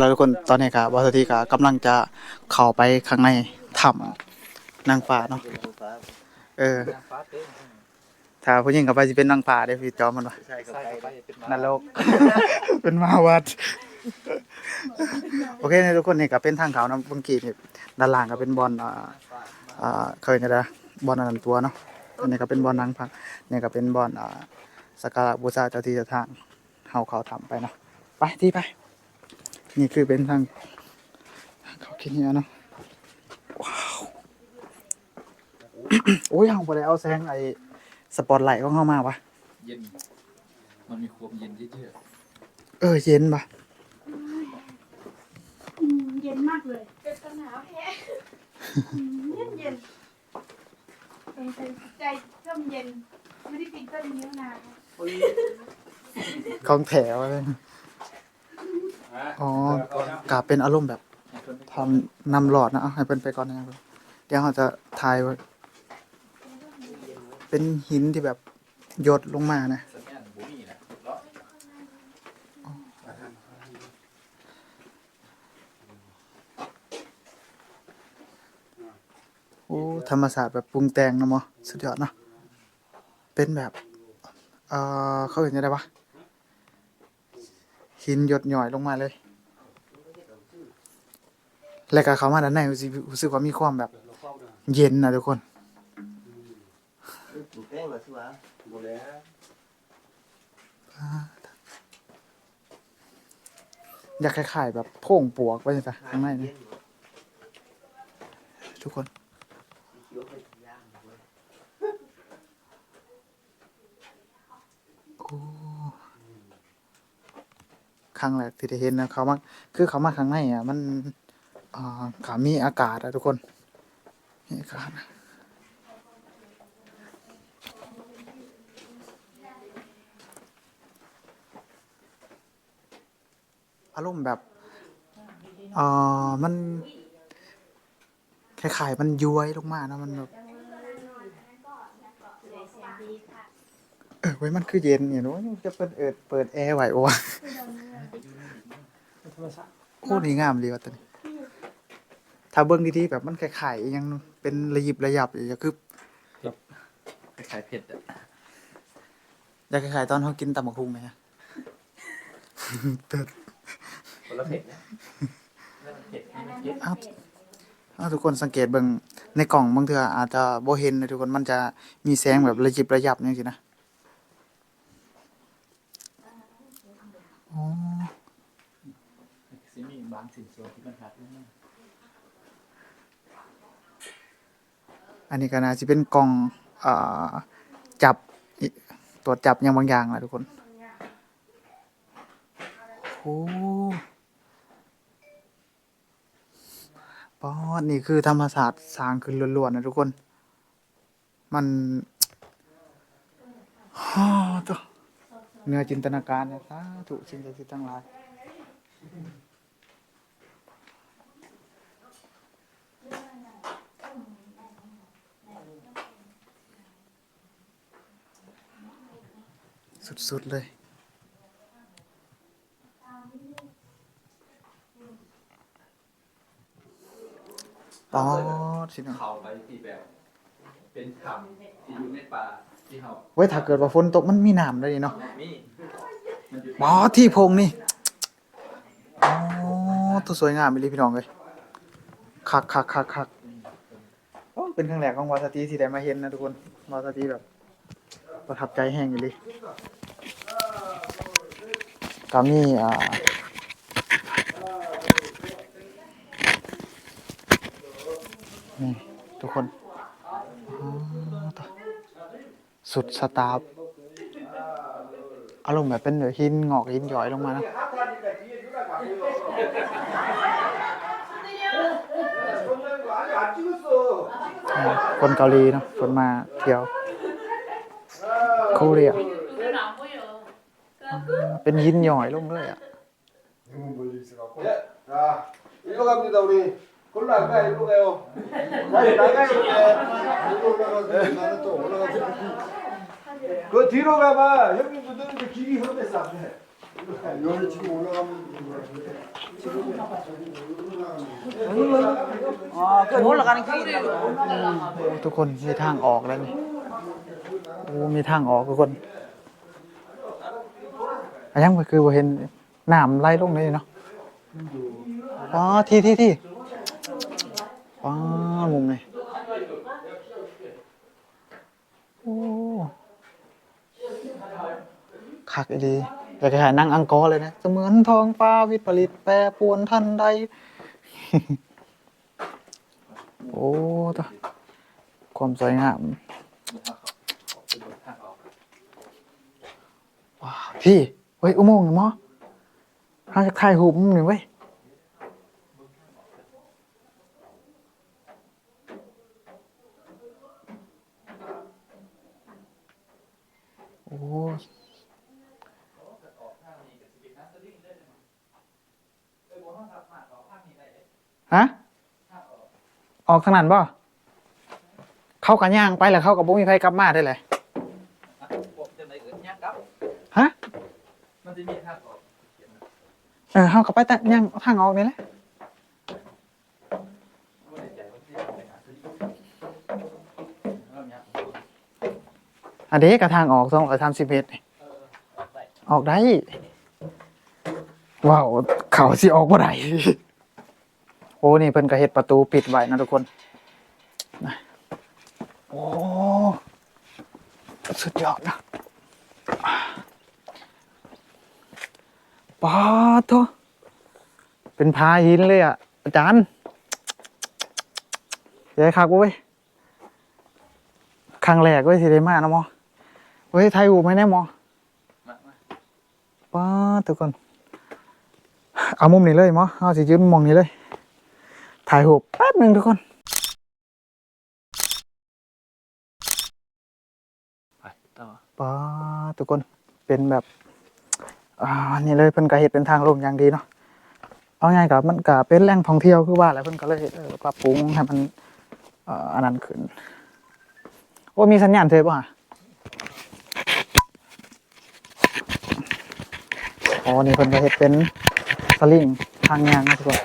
เอาทุกคนตอนนี้ครับวัสดีครับกำลังจะเข้าไปข้างในถ้ำนางฟ้าเนาะเออถ้าผู้หญิงกับไปสิเป็นนางฟ้าได้พี่จอมมันวะนรกเป็นมาวัดโอเคนะทุกคนนี่ก็เป็นทางเขานะเมื่อกี้นี่ด้านล่างก็เป็นบอลอ่าอ่าเคยนะนะบอลอันนั้นตัวเนาะอันนี้ก็เป็นบอลนางพักนี่ก็เป็นบอลอ่าสักการะบูชาเจ้าที่เจ้าทางเฮาเขาทำไปเนาะไปที่ไป นี่คือเป็นทางทางเขาคิดเนี่ยเนาะว้าวโอ้ยเฮาบ่ได้เอาแสงไอ้สปอตไลท์ของเฮามาวะเย็น มันมีความเย็นเยอะเออเย็นปะอืมเย็นมากเลย เป็นสนาวแท้เย็นเย็นเป็นใจร่มเย็น ไม่ได้ปิดต้นนิ้วนานของแถวเลย อ๋อกาเป็นอารมณ์แบบทำนำหลอดนะเอาให้เพิ่นไปก่อนนะครับเดี๋ยวเขาจะทายไว้เป็นหินที่แบบหยดลงมานะโอ้ธรรมศาสตร์แบบปรุงแต่งนะมอสุดยอดเนาะเป็นแบบ เออเขาเห็นยังไงวะ หินหยดหย่อยลงมาเลย แล้วก็เขามาด้านในรู้สึกรู้สึกว่ามีความแบบ เย็นนะทุกคน อยากคล้ายๆแบบโพ่งปวกไว้จ้ะข้างในนี่ทุกคน ครั้งแรกที่ได้เห็นนะเขามาคือเขามาข้างในอะมันอ่าขามีอากาศอะทุกคนมีอากาศอะอารมณ์แบบอ่ามันคล้ายๆมันย้วยลงมานะมันแบบเออไว้มันคือเย็นเนี่ยเนอะจะเปิดเอิดเปิดแอร์ไหวโอ้ วะโอ้นี่งามดีว่ะตัวนี้ ถ้าเบิ่งดีๆแบบมันคล้ายๆยังเป็นระยิบระยับอยู่คือคล้ายๆเผ็ดอะอยากคล้ายๆตอนเขากินตำบักหุ่งไหมฮะคนละเผ็ดนะนั่นมันเผ็ดนี่มันเผ็ดอ้าวอ้าวทุกคนสังเกตเบิ่งในกล่องบางเทื่ออาจจะบ่เห็นนะทุกคนมันจะมีแสงแบบระยิบระยับจังซี่นะอ๋อซิมีบาง สิ่งส่วนที่มันหักลงมาอันนี้ก็น่าสิเป็นกล่องอ่าจับอิตรวจจับหยังบางอย่างแหละทุกคนโอ้ปอดนี่คือธรรมศาสตร์สร้างขึ้นล้วนๆนะทุกคน มัน ฮ่าตัวเหนือจินตนาการนี่ยสาธุสิ่งศักดิ์สิทธิ์ทั้งหลาย สุดๆเลยปอดสิเนาะเข้าไปที่แบบ เป็นถ้ำที่อยู่ในป่าที่เฮาเว้ยถ้าเกิดว่าฝนตกมันมีน้ำเลยเนาะมีมันอยู่ปอดที่พงนี่อ๋อตัวสวยงามไปเลยพี่น้องเลยคักคักคักคักโอ้เป็นครั้งแรกของวาสตีที่ได้มาเห็นนะทุกคนวาสตีแบบประทับใจแห้งอยู่เลย ก็มีอ่านี่ทุกคนสุดสตาร์อารมณ์แบบเป็นหินงอกหินย้อยลงมานะคนเกาหลีเนาะคนมาเที่ยวเรียอ่า เป็นหินย้อยลงเลยอ่ะ 자, 일로 갑니다, 우리. 골로 안 가, 일로 가요. 자, 나가요, 이제. 일로 올라가서 나는 또 올라가서. 그 뒤로 가봐. 형님들은 이제 길이 험해서 안 돼. 여기 지금 올라가면 아, 그 올라가는 길이 โอ้ทุกคนมีทางออกแล้วนี่โอ้มีทางออกทุกคน อันยังก็คือบ่เห็นน้ำไหลลงเลยเนาะอ๋อที่ที่ที่อ๋อมุมนี่โอ้คักอีดีอยากจะหานั่งอังกอร์เลยนะเสมือนทองฟ้าวิปริตแปรปรวนทันใด โอ้ตะความสวยงามเป็นทางออกว้าวพี่ เฮ้ยอุโมงค์นี่หมอเราจะถ่ายรูปมุมหนึ่งเว้ยโอ้ออกทางนี้กับสิบเอ็ดนัดสลิงได้เลยมั้งเออบ่ห้องทับมาออกทางนี้ได้เลยฮะออกออกทางนั้นป่เข้ากันย่างไปแล้วเข้ากับบุ้มีไฟกลับมาได้เลย จะมีทางออกเขียนนะเออเขากับไปแต่ย่างทางออกนี่แหละบ่ได้ใจว่าสิเอาไปหาสลิงเอาเนี่ยอันเด็กกับทางออกสองร้อยสามสิบเมตรออออกไปออกได้ ว้าว เขาสิออกบ่ได้ โอ้นี่เพิ่นก็เฮ็ดประตูปิดไว้นะทุกคนนะโอ้ สุดยอดนะ ปาโทเป็นพาหินเลยอะ อาจารย์เดี๋ยวครับเว้ยครั้งแรกเว้ยสิได้มานะหมอเว้ยไทยอูไหมแน่หมอมามาป้าดทุกคนเอามุมนี้เลยหมอเอาสิยืนมองนี้เลย ถ่ายรูปแป๊บหนึ่งทุกคนไปต่อป้าดทุกคนเป็นแบบ อ่านี่เลยเพิ่นก็เฮ็ดเป็นทางลงอย่างดีเนาะเอาง่ายกับมันก็เป็นแหล่งท่องเที่ยวคือว่าแล้วเพิ่นก็เลยเออปรับปรุงให้มันเอ่ออันนั้นขึ้นโอ้มีสัญญาณเทปป่ะอ๋อนี่เพิ่นก็เฮ็ดเป็นสลิงทางยางนะทุกคน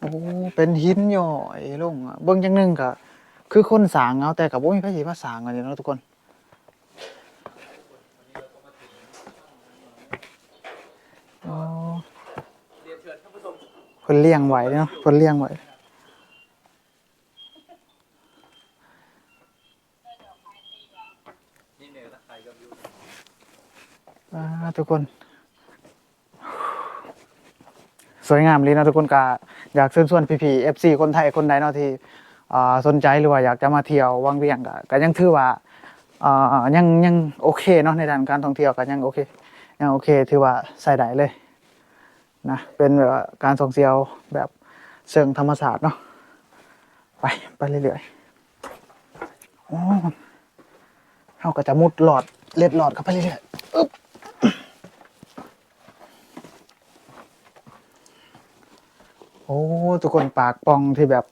โอ้ เป็นหินย่อยลงอะเบิ่งจังหนึงก็คือคนสร้างเอาแต่ก็บ่มีไผสิมาสร้างกันเนาะทุกคน อ๋อเพิ่นเลี้ยงไว้เนาะเพิ่นเลี้ยงไว้อ่าทุกคน สวยงามเลยนะทุกคนก็อยากเชิญชวนพี่ๆ FC คนไทยคนใดเนาะที่สนใจหรือว่าอยากจะมาเที่ยววังเวียงก็ก็ยังถือว่ายังยังโอเคเนาะในด้านการท่องเที่ยวก็ยังโอเคยังโอเคถือว่าใส่ได้เลยนะเป็นแบบการท่องเที่ยวแบบเชิงธรรมศาสตร์เนาะไปไปเรื่อยๆโอ้เขาก็จะมุดหลอดเล็ดหลอดเข้าไปเรื่อยๆอึ๊บ โอ้ ทุกคนปากปองที่แบบ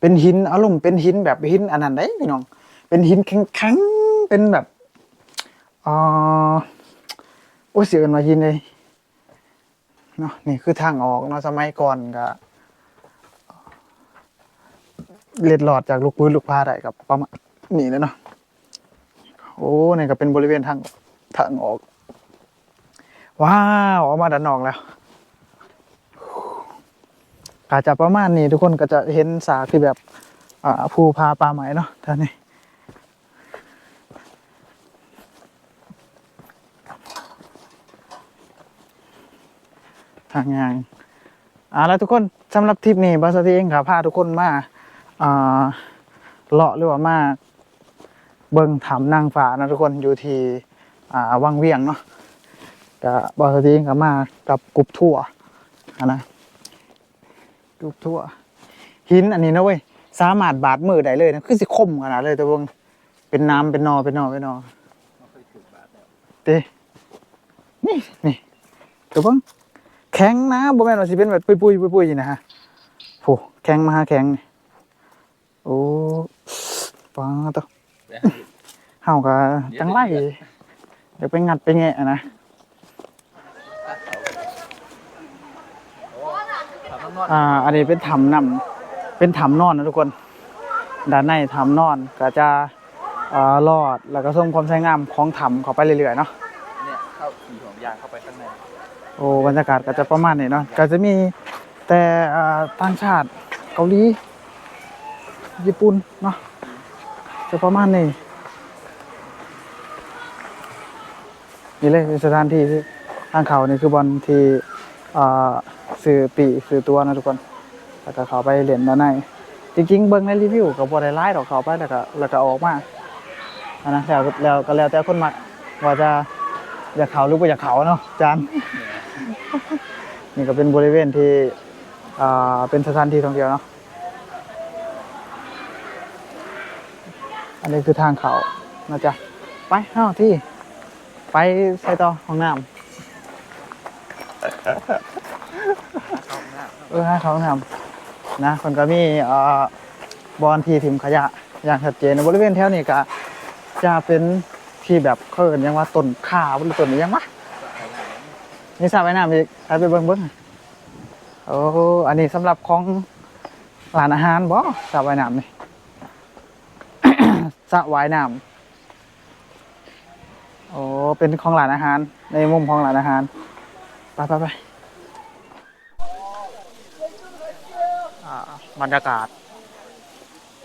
เป็นหินอารมณ์เป็นหินแบบหินอันนั้นได้พี่น้อง เป็นหินแข็งๆเป็นแบบอ่าโอ้เสียกันมาหินเลยเนาะนี่คือทางออกเนาะสมัยก่อนก็เล็ดหลอดจากลูกปืนลูกพาได้กับประมาณนี่เลยเนาะโอ้นี่ก็เป็นบริเวณทางทางออก ว้าวออกมาด้านนอกแล้ว อาจจะประมาณนี้ทุกคนก็จะเห็นสากที่แบบอ่าภูพาปลาไหมเนาะท่านนี้ทางงานอ่าแล้วทุกคนสำหรับทริปนี้บาสตีเองค่ะพาทุกคนมาอ่าเลาะหรือว่ามาเบิ่งถามนางฟ้านะทุกคนอยู่ที่อ่าวังเวียงเนาะกับบาสตีเองก็มากับกรุ๊ปทัวร์นะ รูปทั่ว หินอันนี้นะเว้ยสามารถบาดมือได้เลยนะคือสิคมขนาดเลยแต่วงเป็นน้ำเป็นนอเป็นนอเป็นนอไม่เคยถูกบาทแล้วเต้นี่นี่ตัวเบิ้งแข็งนะบ่แม่นว่าสิเป็นแบบปุยๆปุยๆนี่นะฮะโหแข็งมาหาแข็งนี่โอ้ปังตวเฮาก็จังไรเดี๋ยวไปงัดไปแงะนะ ถาม น้องนอนอ่า อันนี้เป็นถ้ำนำเป็นถ้ำนอนนะทุกคน ด้านในถ้ำนอนก็จะอ่ารอดแล้วก็ชมความสวยงามของถ้ำเข้าไปเรื่อยๆเนาะเนี่ยเข้าขี่ของยางเข้าไปข้างในโอ้บรรยากาศก็จะประมาณนี้เนาะก็จะมีแต่อ่าต่างชาติเกาหลีญี่ปุ่นเนาะจะประมาณนี้นี่เลยเป็นสถานที่ที่ทางเขานี่คือบอลที่อ่า สื่อปีสื่อตัวนะทุกคน แล้วก็เขาไปเหรียนด้านในจริงๆเบิ่งในรีวิวก็บ่ได้ไล่ดอกเขาไปแล้วก็แล้วก็ออกมาอันนะแล้วแล้วก็แล้วแต่คนมักว่าจะอยากเขาหรือบ่อยากเขาเนาะจานนี่ก็เป็นบริเวณที่อ่าเป็นสถานที่ท่องเที่ยวเนาะอันนี้คือทางเขานะจ๊ะไปเอ้าที่ ไปใส่ต่อห้องน้ำ เออหาเขาห้องน้ำนะคนก็มีเอ่อบอลที่ถิ่มขยะอย่างชัดเจนบริเวณแถวนี้ก็จะเป็นที่แบบเขาเอินยังว่าต้นข่าวหรือต้นอิหยังวะนี่สระว่ายน้ำอีกไปไปเบิ่งเบิ่งโอ้อันนี้สำหรับของร้านอาหารบ่สระว่ายน้ำนี่สระว่ายน้ำโอ้เป็นของร้านอาหาร ในมุมของร้านอาหาร ไปไปไปอ่า บรรยากาศ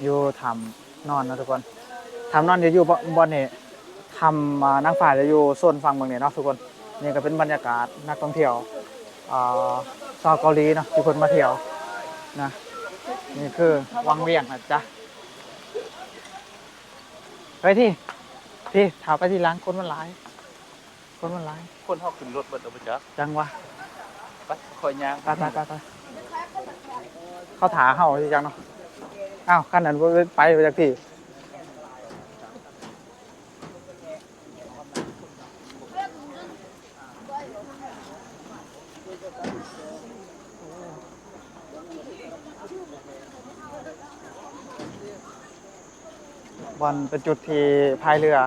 อยู่ทำนอนนะทุกคนทำนอนจะอยู่บอนนี่ทำอ่านักฝ่ายจะอยู่โซนฝั่งเมืองเนี่ยเนาะทุกคนนี่ก็เป็นบรรยากาศนักท่องเที่ยวอ่าชาวเกาหลีเนาะที่คนมาเที่ยวนะนี่คือวังเวียงนะจ๊ะเฮ้ยที่ที่ถามไปที่ร้านคนมันหลาย คนมันหลาย คนเขาขึ้นรถเบิดเอาไปจักจังวะไปคอยยางไปไปไปไป เขาถาเห่าสิจังเนาะอ้าวขั้นนั้นไปไปจากที่บอลเป็นจุดที่พายเรือ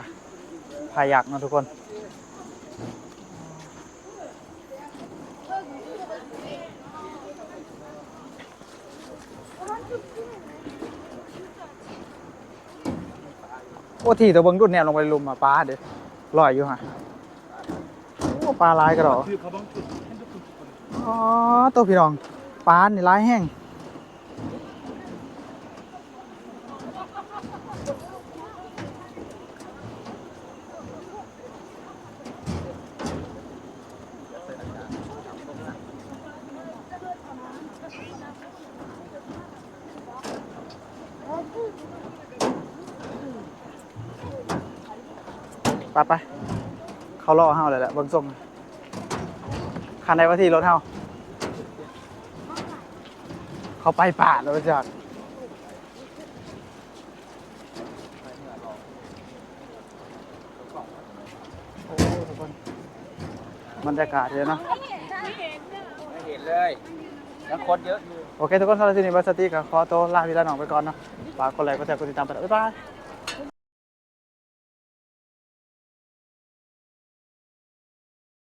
พายยักษ์เนาะทุกคน โอ้ที่ตัวเบิงดุดแนวลงไปลุมอะปลาเด้ลอยอยู่ฮะโอ้ปลาลายกระดอกอ๋อตัวพี่น้องปลานี่ยลายแห้ง ไปไปเขาล่อเฮาเลยแหละเบิ่งส่งคันใดว่าที่รถเฮาเขาไปป่าแล้วจ้ะโอ้ทุกคนบรรยากาศเยอะเนาะไม่เห็นเลยยังคนเยอะอยู่โอเค ทุกคนสำหรับที่นี่บัสตีกับขอตัวลาพี่ลาน้องไปก่อนเนาะฝากกดไลค์กดแชร์กดติดตามไปด้วยบ๊ายบาย